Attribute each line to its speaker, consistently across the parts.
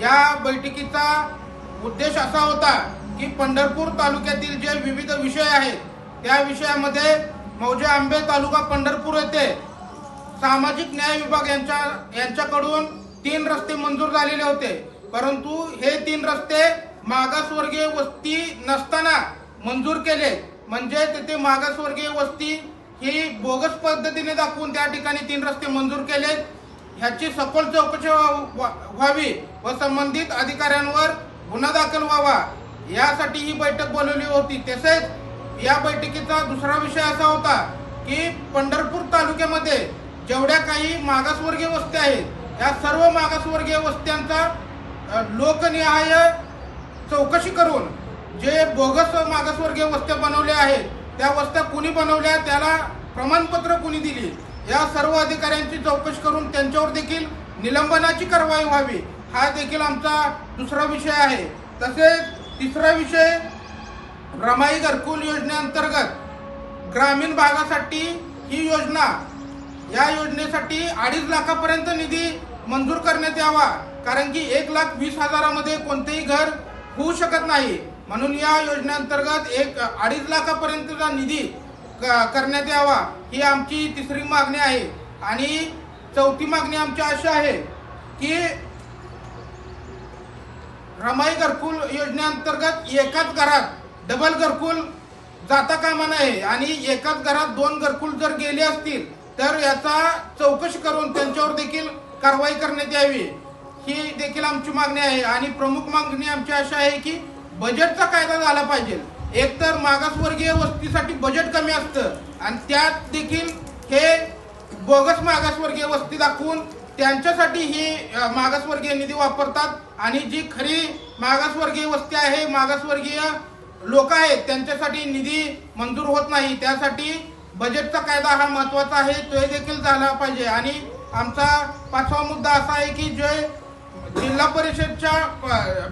Speaker 1: या बैठकीचा उद्देश असा होता की पंढरपूर तालुक्यातील जे विविध विषय आहेत त्या विषयामध्ये मौजे आंबे तालुका पंढरपूर येथे सामाजिक न्याय विभाग यांच्या यांच्याकडून तीन रस्ते मंजूर झालेले होते. परंतु हे तीन रस्ते मागासवर्गीय वस्ती नसताना मंजूर केले. म्हणजे तिथे मागासवर्गीय वस्ती ही बोगस पद्धतीने दाखवून त्या ठिकाणी तीन रस्ते मंजूर केले ह्याची सखोल चौकशी व्हावी व संबंधित अधिकाऱ्यांवर गुन्हा दाखल व्हावा. यासाठी ही बैठक बोलवली होती. तसेच या बैठकीचा दुसरा विषय असा होता की पंढरपूर तालुक्यामध्ये जेवढ्या काही मागासवर्गीय वस्त्या आहेत या सर्व मागासवर्गीय वस्त्यांचा लोकनिहाय चौकशी करून जे बोगस मागासवर्गीय वस्त्या बनवल्या आहेत त्या वस्त्या कुणी बनवल्या त्याला प्रमाणपत्र कुणी दिली? या सर्व अधिकाऱ्यांची चौकशी करून त्यांच्यावर देखील निलंबनाची कारवाई व्हावी हा देखील आमचा दुसरा विषय आहे. तसेच तिसरा विषय रमाई घरकुल योजनेअंतर्गत ग्रामीण भागासाठी ही योजना या योजनेसाठी अडीच लाखापर्यंत निधी मंजूर करण्यात यावा कारण की एक लाख वीस हजारामध्ये कोणतेही घर होऊ शकत नाही. म्हणून या योजनेअंतर्गत एक अडीच लाखापर्यंतचा निधी करण्यात यावा ही आमची तिसरी मागणी आहे. आणि चौथी मागणी आमची अशी आहे की रमाई घरकुल योजनेअंतर्गत एकाच घरात डबल घरकुल जाता कामा नये. आणि एकाच घरात दोन घरकुल जर गेले असतील तर याचा चौकशी करून त्यांच्यावर देखील कारवाई करण्यात यावी. ही देखील आमची मागणी आहे. आणि प्रमुख मागणी आमची अशी आहे की बजेटचा कायदा झाला पाहिजे. एकतर मागासवर्गीय वस्तीसाठी बजेट कमी असतं आणि त्यात देखील हे बोगस मागासवर्गीय वस्ती दाखवून त्यांच्यासाठी ही मागासवर्गीय निधी वापरतात. आणि जी खरी मागासवर्गीय वस्ती आहे मागासवर्गीय लोक आहेत त्यांच्यासाठी निधी मंजूर होत नाही. त्यासाठी बजेटचा कायदा हा महत्त्वाचा आहे तो देखील झाला पाहिजे. आणि आमचा पाचवा मुद्दा असा आहे की जे जिल्हा परिषदच्या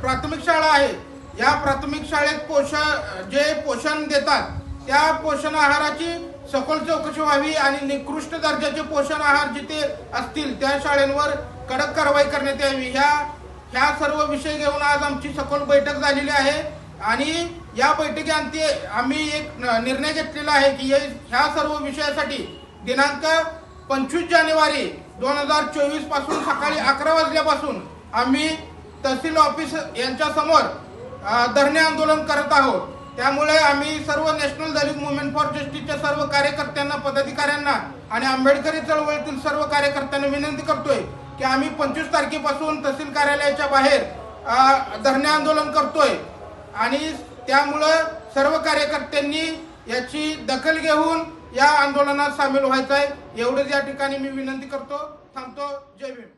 Speaker 1: प्राथमिक शाळा आहेत या प्राथमिक शाळेत पोषण जे पोषण देतात त्या पोषण आहाराची सखोल चौकशी व्हावी आणि निकृष्ट दर्जाचे पोषण आहार जिथे असतील त्या शाळेंवर कडक कारवाई करण्यात यावी. ह्या ह्या सर्व विषय घेऊन आज आमची सखोल बैठक झालेली आहे आणि या बैठकीअंती आम्ही एक निर्णय घेतलेला आहे की ह्या सर्व विषयासाठी दिनांक पंचवीस जानेवारी दोन हजार चोवीसपासून सकाळी अकरा वाजल्यापासून आम्ही तहसील ऑफिस यांच्यासमोर धरणे आंदोलन करत आहोत. त्यामुळे आम्ही सर्व नॅशनल दलित मुवमेंट फॉर जस्टिसच्या सर्व कार्यकर्त्यांना पदाधिकाऱ्यांना आणि आंबेडकरी चळवळीतील सर्व कार्यकर्त्यांना विनंती करतोय की आम्ही पंचवीस तारखेपासून तहसील कार्यालयाच्या बाहेर धरणे आंदोलन करतोय. आणि त्यामुळं सर्व कार्यकर्त्यांनी याची दखल घेऊन या आंदोलनात सामील व्हायचं आहे एवढंच या ठिकाणी मी विनंती करतो. थांबतो. जय भीम.